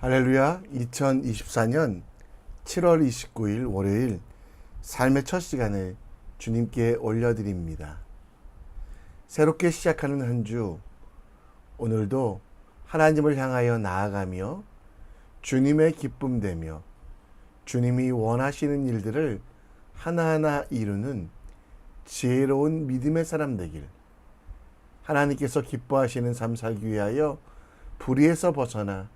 할렐루야 2024년 7월 29일 월요일 삶의 첫 시간을 주님께 올려드립니다. 새롭게 시작하는 한 주 오늘도 하나님을 향하여 나아가며 주님의 기쁨 되며 주님이 원하시는 일들을 하나하나 이루는 지혜로운 믿음의 사람 되길 하나님께서 기뻐하시는 삶 살기 위하여 불의에서 벗어나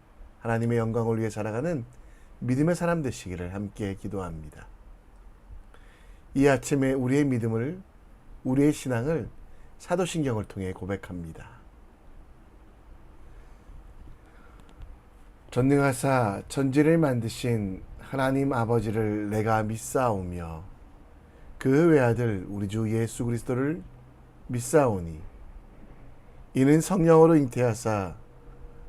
하나님의 영광을 위해 살아가는 믿음의 사람 되시기를 함께 기도합니다. 이 아침에 우리의 믿음을, 우리의 신앙을 사도신경을 통해 고백합니다. 전능하사 전지를 만드신 하나님 아버지를 내가 믿사오며 그 외아들 우리 주 예수 그리스도를 믿사오니 이는 성령으로 잉태하사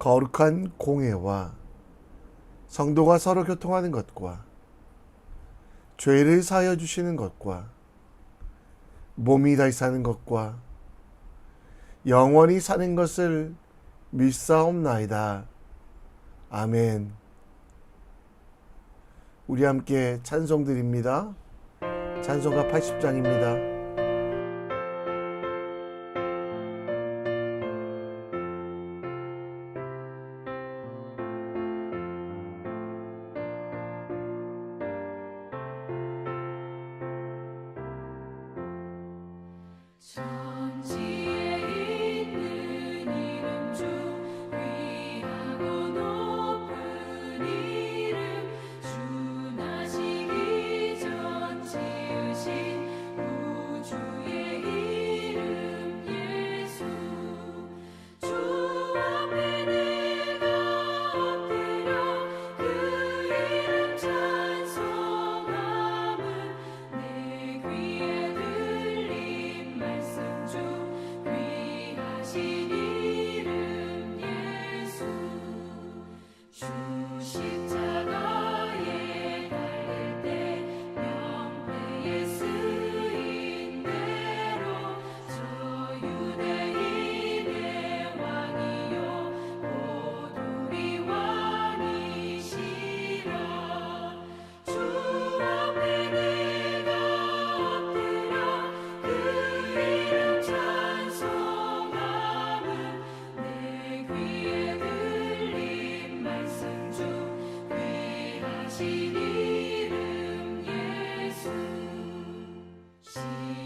거룩한 공예와 성도가 서로 교통하는 것과 죄를 사하여 주시는 것과 몸이 다시 사는 것과 영원히 사는 것을 믿사옵나이다. 아멘. 우리 함께 찬송 드립니다. 찬송가 80장입니다.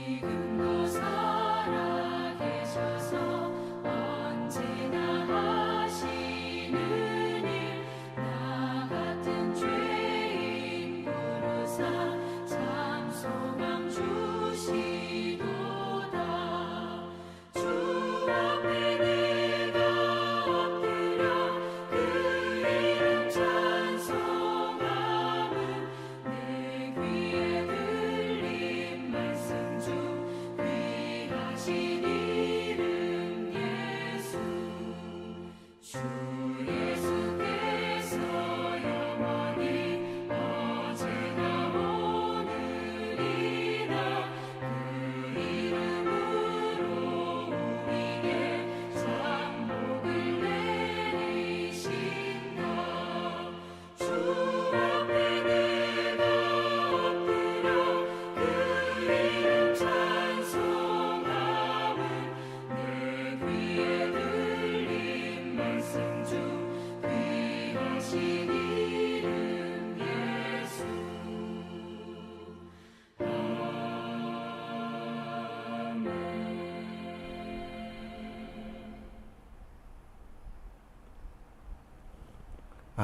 지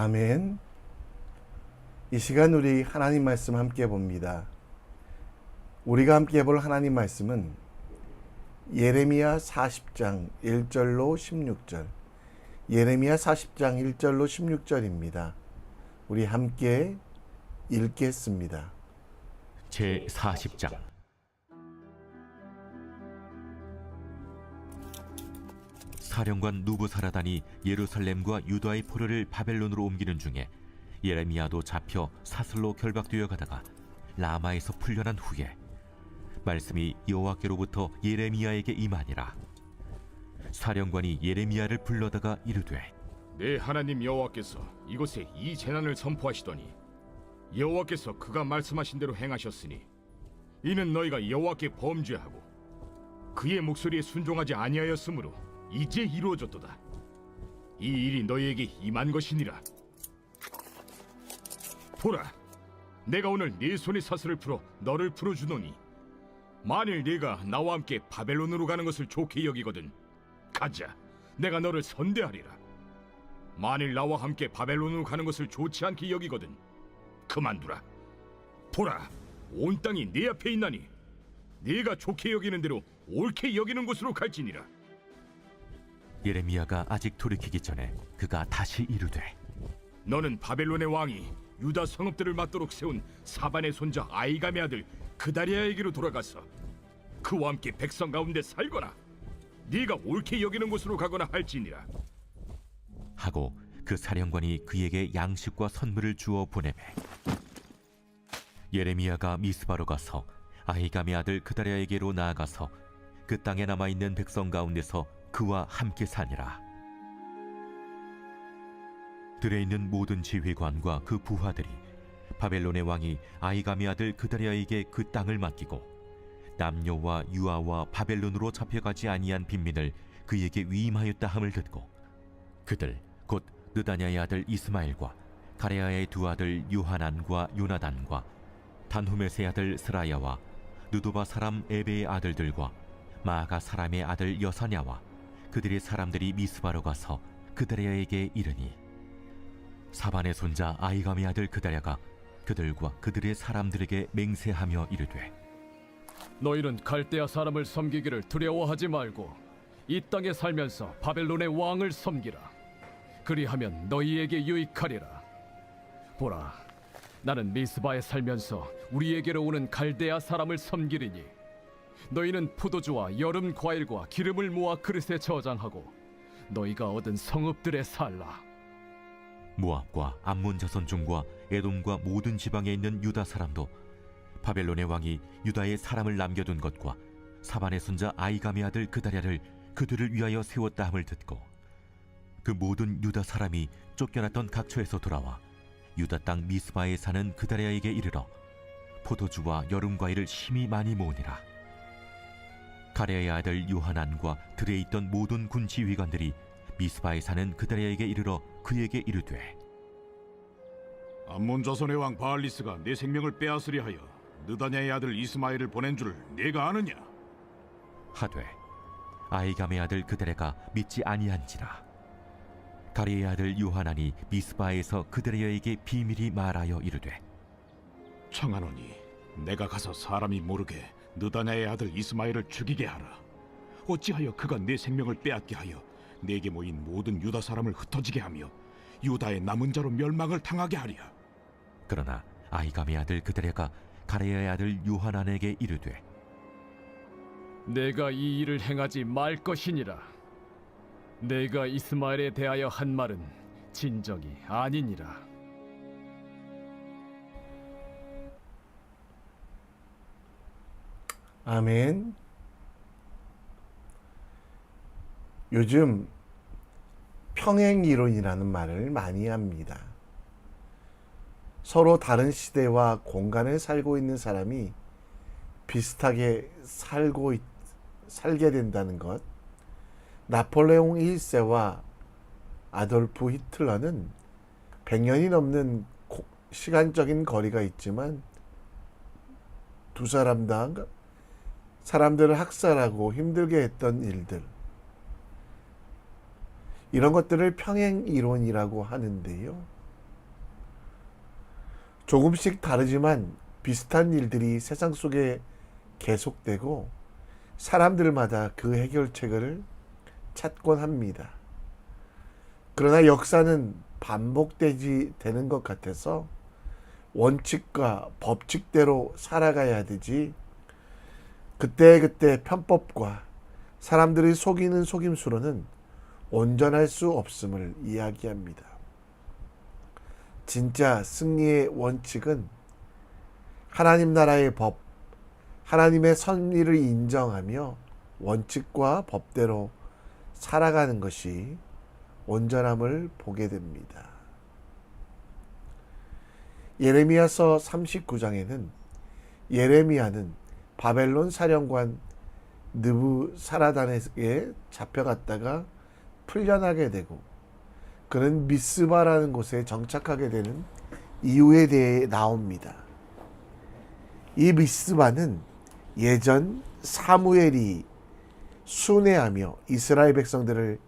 아멘. 이 시간 우리 하나님 말씀 함께 봅니다. 우리가 함께 볼 하나님 말씀은 예레미야 40장 1절로 16절, 예레미야 40장 1절로 16절입니다. 우리 함께 읽겠습니다. 제 40장 사령관 누부사라단이 예루살렘과 유다의 포로를 바벨론으로 옮기는 중에 예레미야도 잡혀 사슬로 결박되어 가다가 라마에서 풀려난 후에 말씀이 여호와께로부터 예레미야에게 임하니라. 사령관이 예레미야를 불러다가 이르되 내 하나님 여호와께서 이곳에 이 재난을 선포하시더니 여호와께서 그가 말씀하신 대로 행하셨으니 이는 너희가 여호와께 범죄하고 그의 목소리에 순종하지 아니하였으므로 이제 이루어졌도다. 이 일이 너희에게 임한 것이니라. 보라, 내가 오늘 네 손의 사슬을 풀어 너를 풀어주노니 만일 네가 나와 함께 바벨론으로 가는 것을 좋게 여기거든 가자, 내가 너를 선대하리라. 만일 나와 함께 바벨론으로 가는 것을 좋지 않게 여기거든 그만두라 보라 온 땅이 네 앞에 있나니 네가 좋게 여기는 대로 옳게 여기는 곳으로 갈지니라 예레미야가 아직 돌이키기 전에 그가 다시 이르되 너는 바벨론의 왕이 유다 성읍들을 맞도록 세운 사반의 손자 아이감의 아들 그다리아에게로 돌아가서 그와 함께 백성 가운데 살거나 네가 옳게 여기는 곳으로 가거나 할지니라. 하고 그 사령관이 그에게 양식과 선물을 주어 보내매 예레미야가 미스바로 가서 아히감의 아들 그다랴에게로 나아가서 그 땅에 남아 있는 백성 가운데서 그와 함께 사니라. 들에 있는 모든 지휘관과 그 부하들이 바벨론의 왕이 아히감의 아들 그다랴에게 그 땅을 맡기고 남녀와 유아와 바벨론으로 잡혀가지 아니한 빈민을 그에게 위임하였다 함을 듣고 그들 곧 느다냐의 아들 이스마엘과 가레아의 두 아들 요하난과 요나단과 단후메스의 아들 스라야와 누도바 사람 에베의 아들들과 마가 사람의 아들 여사냐와 그들의 사람들이 미스바로 가서 그다랴에게 이르니 사반의 손자 아이감의 아들 그다랴가 그들과 그들의 사람들에게 맹세하며 이르되 너희는 갈대아 사람을 섬기기를 두려워하지 말고 이 땅에 살면서 바벨론의 왕을 섬기라. 그리하면 너희에게 유익하리라. 보라, 나는 미스바에 살면서 우리에게로 오는 갈대아 사람을 섬기리니 너희는 포도주와 여름 과일과 기름을 모아 그릇에 저장하고 너희가 얻은 성읍들에 살라. 모압과 암몬 자손 중과 에돔과 모든 지방에 있는 유다 사람도 바벨론의 왕이 유다에 사람을 남겨둔 것과 사반의 손자 아이감의 아들 그다랴를 그들을 위하여 세웠다 함을 듣고 그 모든 유다 사람이 쫓겨났던 각처에서 돌아와 유다 땅 미스바에 사는 그다랴에게 이르러 포도주와 여름 과일을 심히 많이 모으니라 가레의 아들 요하난과 들에 있던 모든 군 지휘관들이 미스바에 사는 그다랴에게 이르러 그에게 이르되 암몬 자손의 왕 바알리스가 내 생명을 빼앗으려 하여 느다냐의 아들 이스마엘을 보낸 줄을 내가 아느냐? 하되 아이감의 아들 그들에가 믿지 아니한지라 가리의 아들 요하나니 미스바에서 그들에게 비밀이 말하여 이르되 청하노니 내가 가서 사람이 모르게 느다냐의 아들 이스마엘을 죽이게 하라. 어찌하여 그가 내 생명을 빼앗게 하여 내게 모인 모든 유다 사람을 흩어지게 하며 유다의 남은 자로 멸망을 당하게 하랴. 그러나 아이감의 아들 그들에가 가레의 아들 요하난에게 이르되 내가 이 일을 행하지 말 것이니라. 내가 이스마엘에 대하여 한 말은 진정이 아니니라. 아멘. 요즘 평행 이론이라는 말을 많이 합니다. 서로 다른 시대와 공간에 살고 있는 사람이 비슷하게 살고 있- 살게 된다는 것. 나폴레옹 1세와 아돌프 히틀러는 100년이 넘는 고- 시간적인 거리가 있지만 두 사람 다 사람들을 학살하고 힘들게 했던 일들. 이런 것들을 평행 이론이라고 하는데요. 조금씩 다르지만 비슷한 일들이 세상 속에 계속되고 사람들마다 그 해결책을 찾곤 합니다. 그러나 역사는 반복되지 되는 것 같아서 원칙과 법칙대로 살아가야 되지 그때그때 편법과 사람들이 속이는 속임수로는 온전할 수 없음을 이야기합니다. 진짜 승리의 원칙은 하나님 나라의 법, 하나님의 선리를 인정하며 원칙과 법대로 살아가는 것이 온전함을 보게 됩니다. 예레미야서 39장에는 예레미야는 바벨론 사령관 느부사라단에게 잡혀갔다가 풀려나게 되고 그는 미스바라는 곳에 정착하게 되는 이유에 대해 나옵니다. 이 미스바는 예전 사무엘이 순회하며 이스라엘 백성들을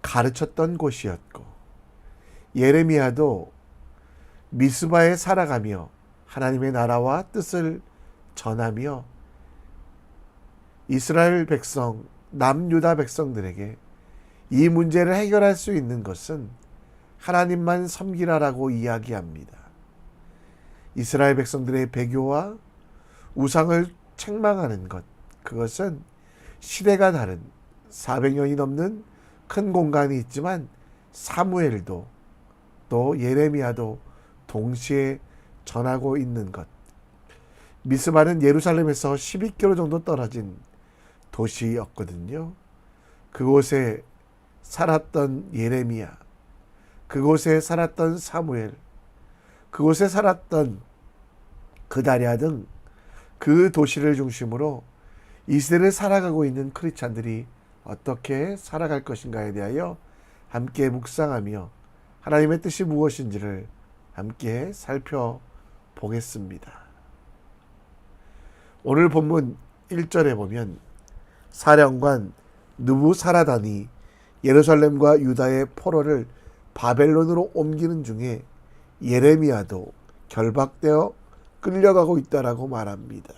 가르쳤던 곳이었고 예레미야도 미스바에 살아가며 하나님의 나라와 뜻을 전하며 이스라엘 백성, 남유다 백성들에게 이 문제를 해결할 수 있는 것은 하나님만 섬기라라고 이야기합니다. 이스라엘 백성들의 배교와 우상을 책망하는 것, 그것은 시대가 다른 400년이 넘는 큰 공간이 있지만 사무엘도 또 예레미야도 동시에 전하고 있는 것. 미스바는 예루살렘에서 12km 정도 떨어진 도시였거든요. 그곳에 살았던 예레미야, 그곳에 살았던 사무엘, 그곳에 살았던 그다랴 등그 도시를 중심으로 이 시대를 살아가고 있는 크리스찬들이 어떻게 살아갈 것인가에 대하여 함께 묵상하며 하나님의 뜻이 무엇인지를 함께 살펴보겠습니다. 오늘 본문 1절에 보면 사령관 누부사라단이 예루살렘과 유다의 포로를 바벨론으로 옮기는 중에 예레미야도 결박되어 끌려가고 있다라고 말합니다.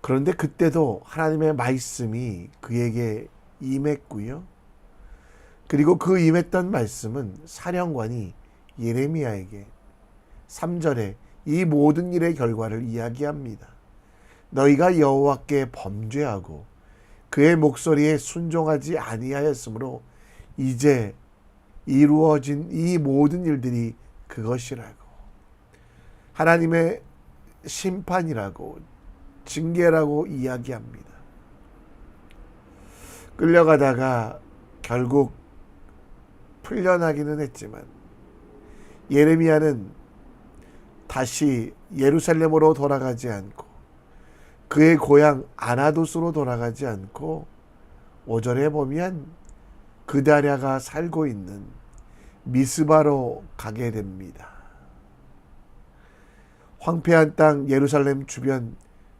그런데 그때도 하나님의 말씀이 그에게 임했고요. 그리고 그 임했던 말씀은 사령관이 예레미야에게 3절에 이 모든 일의 결과를 이야기합니다. 너희가 여호와께 범죄하고 그의 목소리에 순종하지 아니하였으므로 이제 이루어진 이 모든 일들이 그것이라고 하나님의 심판이라고 징계라고 이야기합니다. 끌려가다가 결국 풀려나기는 했지만 예레미야는 다시 예루살렘으로 돌아가지 않고 그의 고향 아나도스로 돌아가지 않고 오절에 보면 그다랴가 살고 있는 미스바로 가게 됩니다. 황폐한 땅 예루살렘 주변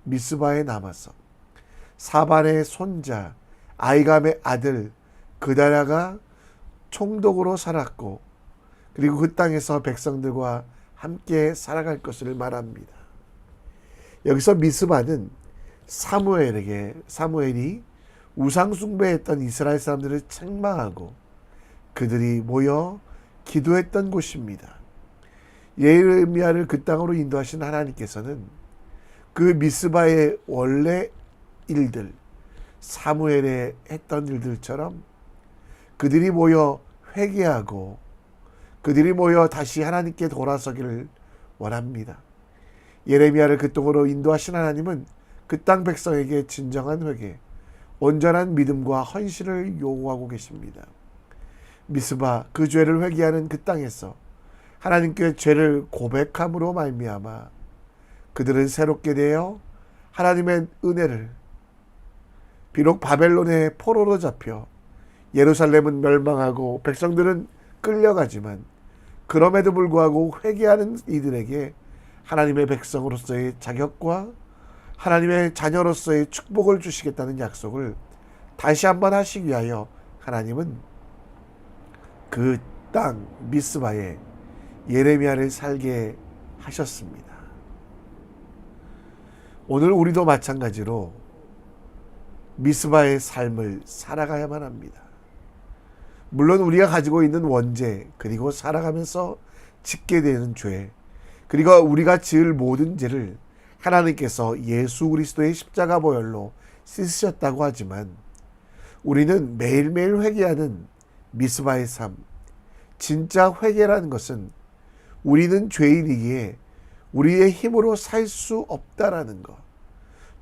미스바에 남아서 사반의 손자 아이감의 아들 그다랴가 총독으로 살았고 그리고 그 땅에서 백성들과 함께 살아갈 것을 말합니다. 여기서 미스바는 사무엘에게 사무엘이 우상 숭배했던 이스라엘 사람들을 책망하고 그들이 모여 기도했던 곳입니다. 예레미야를 그 땅으로 인도하신 하나님께서는 그 미스바의 원래 일들 사무엘에 했던 일들처럼 그들이 모여 회개하고 그들이 모여 다시 하나님께 돌아서기를 원합니다. 예레미야를 그 땅으로 인도하신 하나님은 그 땅 백성에게 진정한 회개, 온전한 믿음과 헌신을 요구하고 계십니다. 미스바 그 죄를 회개하는 그 땅에서 하나님께 죄를 고백함으로 말미암아 그들은 새롭게 되어 하나님의 은혜를 비록 바벨론의 포로로 잡혀 예루살렘은 멸망하고 백성들은 끌려가지만 그럼에도 불구하고 회개하는 이들에게 하나님의 백성으로서의 자격과 하나님의 자녀로서의 축복을 주시겠다는 약속을 다시 한번 하시기 위하여 하나님은 그 땅 미스바에 예레미야를 살게 하셨습니다. 오늘 우리도 마찬가지로 미스바의 삶을 살아가야만 합니다. 물론 우리가 가지고 있는 원죄 그리고 살아가면서 짓게 되는 죄 그리고 우리가 지을 모든 죄를 하나님께서 예수 그리스도의 십자가 보혈로 씻으셨다고 하지만 우리는 매일매일 회개하는 미스바의 삶 진짜 회개라는 것은 우리는 죄인이기에 우리의 힘으로 살 수 없다라는 것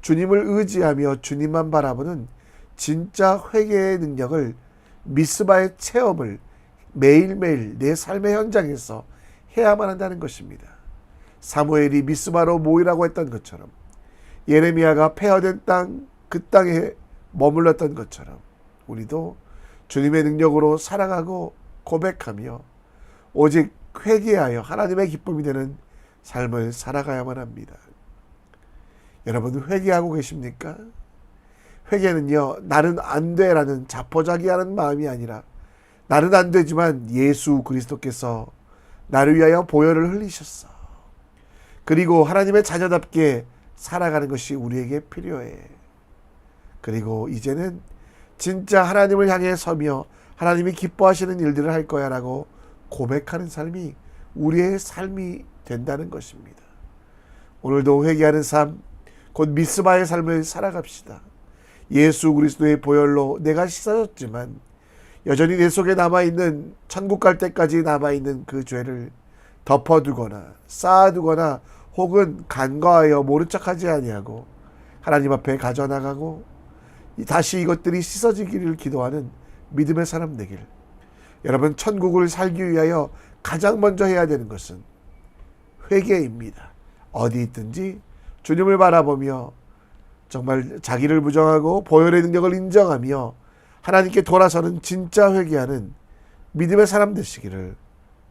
주님을 의지하며 주님만 바라보는 진짜 회개의 능력을 미스바의 체험을 매일매일 내 삶의 현장에서 해야만 한다는 것입니다. 사무엘이 미스바로 모이라고 했던 것처럼 예레미야가 폐허된 땅 그 땅에 머물렀던 것처럼 우리도 주님의 능력으로 살아가고 고백하며 오직 회개하여 하나님의 기쁨이 되는 삶을 살아가야만 합니다. 여러분 회개하고 계십니까? 회개는요 나는 안 돼라는 자포자기하는 마음이 아니라 나는 안 되지만 예수 그리스도께서 나를 위하여 보혈을 흘리셨어. 그리고 하나님의 자녀답게 살아가는 것이 우리에게 필요해. 그리고 이제는 진짜 하나님을 향해 서며 하나님이 기뻐하시는 일들을 할 거야 라고 고백하는 삶이 우리의 삶이 된다는 것입니다. 오늘도 회개하는 삶, 곧 미스바의 삶을 살아갑시다. 예수 그리스도의 보혈로 내가 씻어졌지만 여전히 내 속에 남아있는 천국 갈 때까지 남아있는 그 죄를 덮어두거나 쌓아두거나 혹은 간과하여 모른 척하지 아니하고 하나님 앞에 가져나가고 다시 이것들이 씻어지기를 기도하는 믿음의 사람 되길 여러분 천국을 살기 위하여 가장 먼저 해야 되는 것은 회개입니다. 어디 있든지 주님을 바라보며 정말 자기를 부정하고 보혈의 능력을 인정하며 하나님께 돌아서는 진짜 회개하는 믿음의 사람 되시기를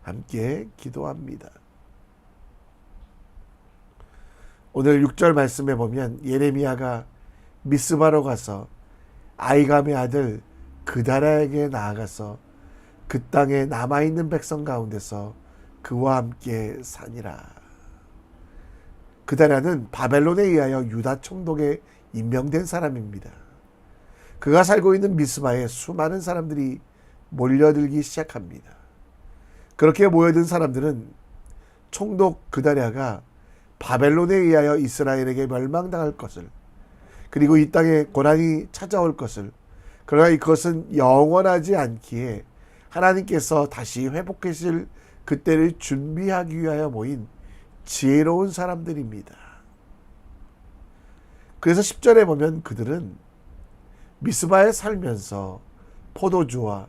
함께 기도합니다. 오늘 6절 말씀에 보면 예레미야가 미스바로 가서 아이감의 아들 그다라에게 나아가서 그 땅에 남아있는 백성 가운데서 그와 함께 사니라. 그다라는 바벨론에 의하여 유다 총독에 임명된 사람입니다. 그가 살고 있는 미스바에 수많은 사람들이 몰려들기 시작합니다. 그렇게 모여든 사람들은 총독 그다랴가 바벨론에 의하여 이스라엘에게 멸망당할 것을 그리고 이 땅에 고난이 찾아올 것을 그러나 이것은 영원하지 않기에 하나님께서 다시 회복하실 그때를 준비하기 위하여 모인 지혜로운 사람들입니다. 그래서 10절에 보면 그들은 미스바에 살면서 포도주와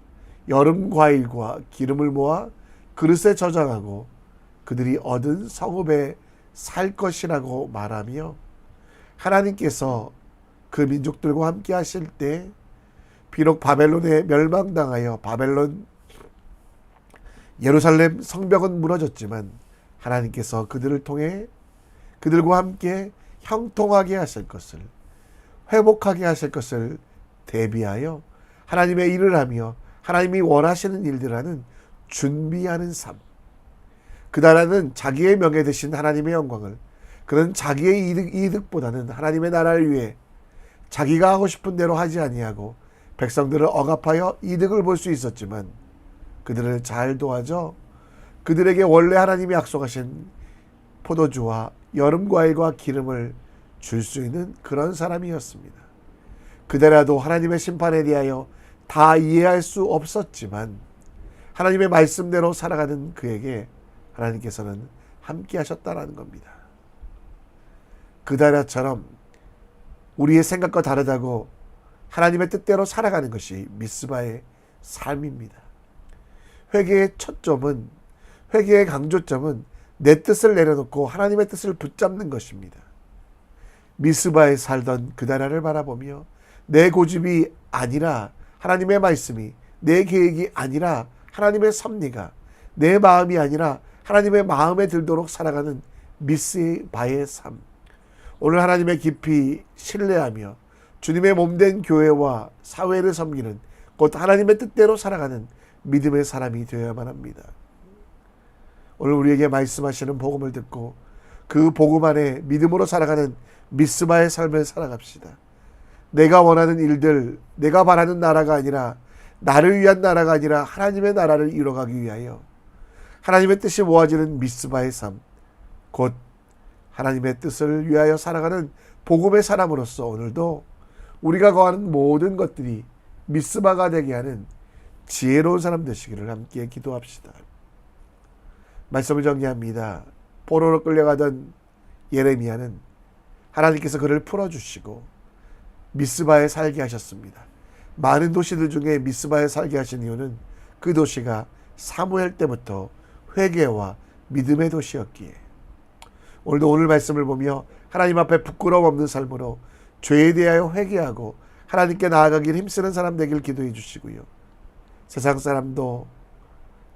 여름 과일과 기름을 모아 그릇에 저장하고 그들이 얻은 성읍에 살 것이라고 말하며 하나님께서 그 민족들과 함께 하실 때 비록 바벨론에 멸망당하여 바벨론 예루살렘 성벽은 무너졌지만 하나님께서 그들을 통해 그들과 함께 형통하게 하실 것을 회복하게 하실 것을 대비하여 하나님의 일을 하며 하나님이 원하시는 일들 하는 준비하는 삶. 그 나라는 자기의 명예 대신 하나님의 영광을 그런 자기의 이득, 이득보다는 하나님의 나라를 위해 자기가 하고 싶은 대로 하지 아니하고 백성들을 억압하여 이득을 볼 수 있었지만 그들을 잘 도와줘 그들에게 원래 하나님이 약속하신 포도주와 여름 과일과 기름을 줄 수 있는 그런 사람이었습니다. 그대라도 하나님의 심판에 대하여 다 이해할 수 없었지만 하나님의 말씀대로 살아가는 그에게 하나님께서는 함께 하셨다라는 겁니다. 그다라처럼 우리의 생각과 다르다고 하나님의 뜻대로 살아가는 것이 미스바의 삶입니다. 회개의 초점은 회개의 강조점은 내 뜻을 내려놓고 하나님의 뜻을 붙잡는 것입니다. 미스바에 살던 그다라를 바라보며 내 고집이 아니라 하나님의 말씀이 내 계획이 아니라 하나님의 섭리가 내 마음이 아니라 하나님의 마음에 들도록 살아가는 미스바의 삶. 오늘 하나님의 깊이 신뢰하며 주님의 몸된 교회와 사회를 섬기는 곧 하나님의 뜻대로 살아가는 믿음의 사람이 되어야만 합니다. 오늘 우리에게 말씀하시는 복음을 듣고 그 복음 안에 믿음으로 살아가는 미스바의 삶을 살아갑시다. 내가 원하는 일들, 내가 바라는 나라가 아니라 나를 위한 나라가 아니라 하나님의 나라를 이뤄가기 위하여 하나님의 뜻이 모아지는 미스바의 삶, 곧 하나님의 뜻을 위하여 살아가는 복음의 사람으로서 오늘도 우리가 거하는 모든 것들이 미스바가 되게 하는 지혜로운 사람 되시기를 함께 기도합시다. 말씀을 정리합니다. 포로로 끌려가던 예레미야는 하나님께서 그를 풀어주시고 미스바에 살게 하셨습니다. 많은 도시들 중에 미스바에 살게 하신 이유는 그 도시가 사무엘 때부터 회개와 믿음의 도시였기에 오늘도 오늘 말씀을 보며 하나님 앞에 부끄러움 없는 삶으로 죄에 대하여 회개하고 하나님께 나아가길 힘쓰는 사람 되길 기도해 주시고요. 세상 사람도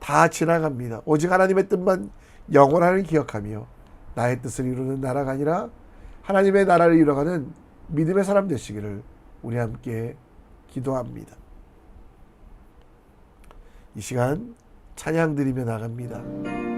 다 지나갑니다. 오직 하나님의 뜻만 영원하를 기억하며 나의 뜻을 이루는 나라가 아니라 하나님의 나라를 이뤄가는 믿음의 사람 되시기를 우리 함께 기도합니다. 이 시간 찬양 드리며 나갑니다.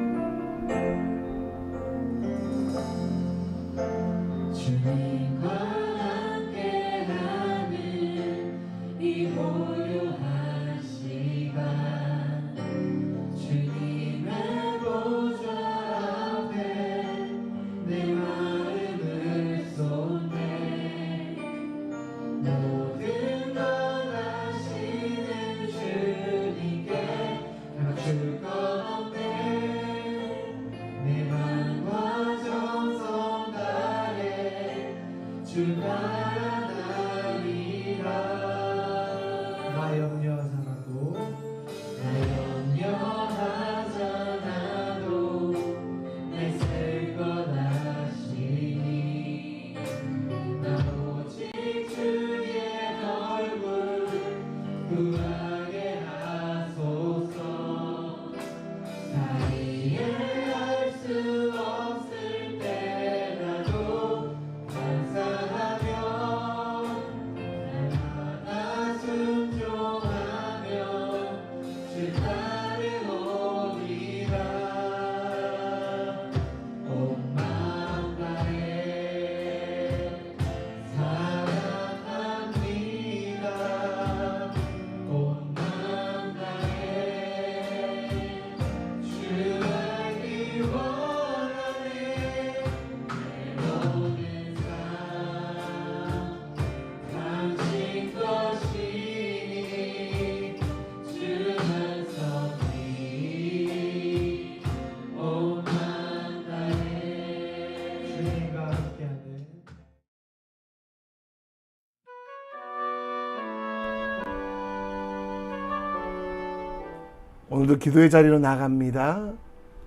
오늘도 기도의 자리로 나갑니다.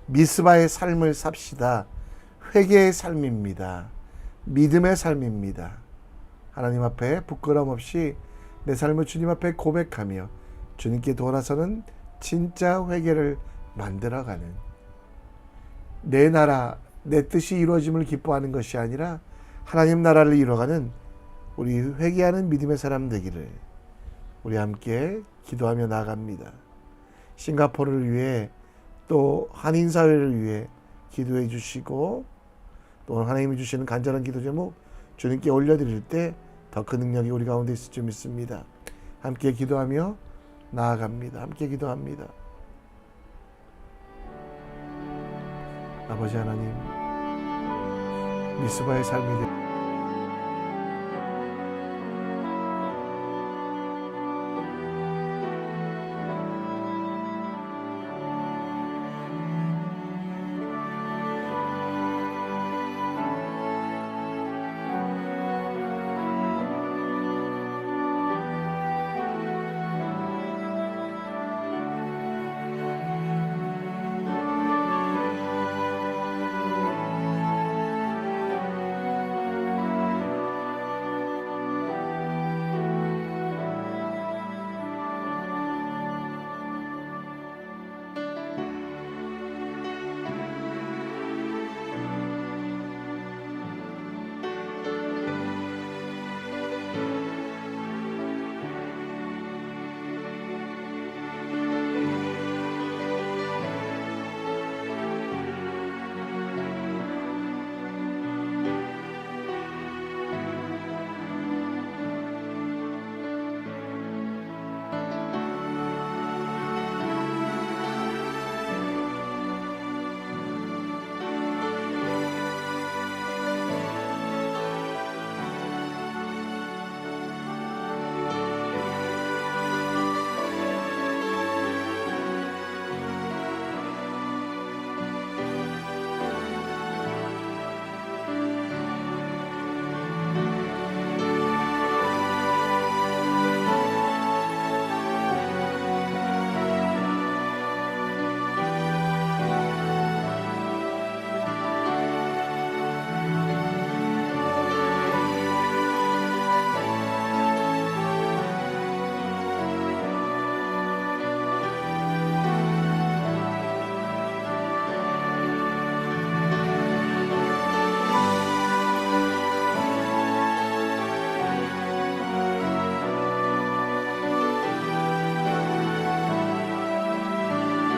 미스바의 삶을 삽시다. 회개의 삶입니다. 믿음의 삶입니다. 하나님 앞에 부끄럼 없이 내 삶을 주님 앞에 고백하며 주님께 돌아서는 진짜 회개를 만들어가는 내 나라, 내 뜻이 이루어짐을 기뻐하는 것이 아니라 하나님 나라를 이뤄가는 우리 회개하는 믿음의 사람 되기를 우리 함께 기도하며 나갑니다. 싱가포르를 위해 또 한인 사회를 위해 기도해 주시고 또 하나님이 주시는 간절한 기도 제목 주님께 올려드릴 때 더 큰 능력이 우리 가운데 있을 줄 믿습니다. 함께 기도하며 나아갑니다. 함께 기도합니다. 아버지 하나님 미스바의 삶이 되